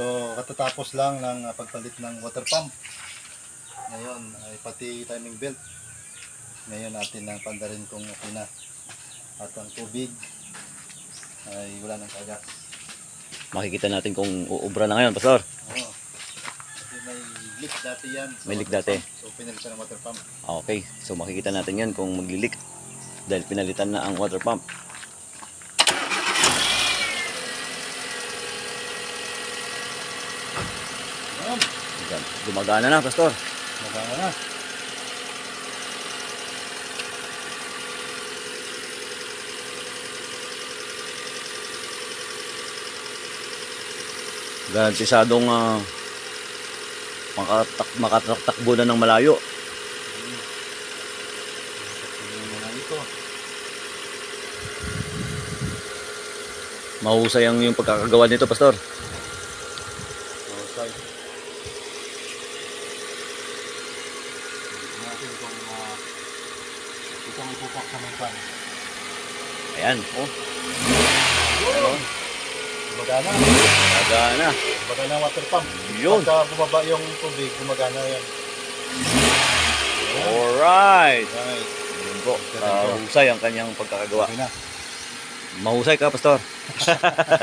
So, katatapos lang ng ah, pagpalit ng water pump. Ngayon, ay pati timing belt. Ngayon natin ang pandarin kung okay na. At ang tubig ay wala nang kagas. Makikita natin kung uubra na ngayon, Pastor. Oo. Kasi may leak dati yan. May leak dati. pump. So, pinalitan ng water pump. Okay, so makikita natin yan kung maglilik. Dahil pinalitan na ang water pump. Ayan. Yan. Gumagana na, Pastor. Magana na. Garantisadong uh, makatak makatakbo na ng malayo. Mahusay ang yung pagkakagawa nito, Pastor. Okay. Natin kung uh, ito ang ipupak sa mga pan. Ayan, oh. Gumagana. Gumagana. Gumagana ang water pump. Yun. Pagka bumaba yung tubig, gumagana yan. Alright. Right. Yun po. Mahusay ang kanyang pagkakagawa. Okay na. Mahusay ka, Pastor.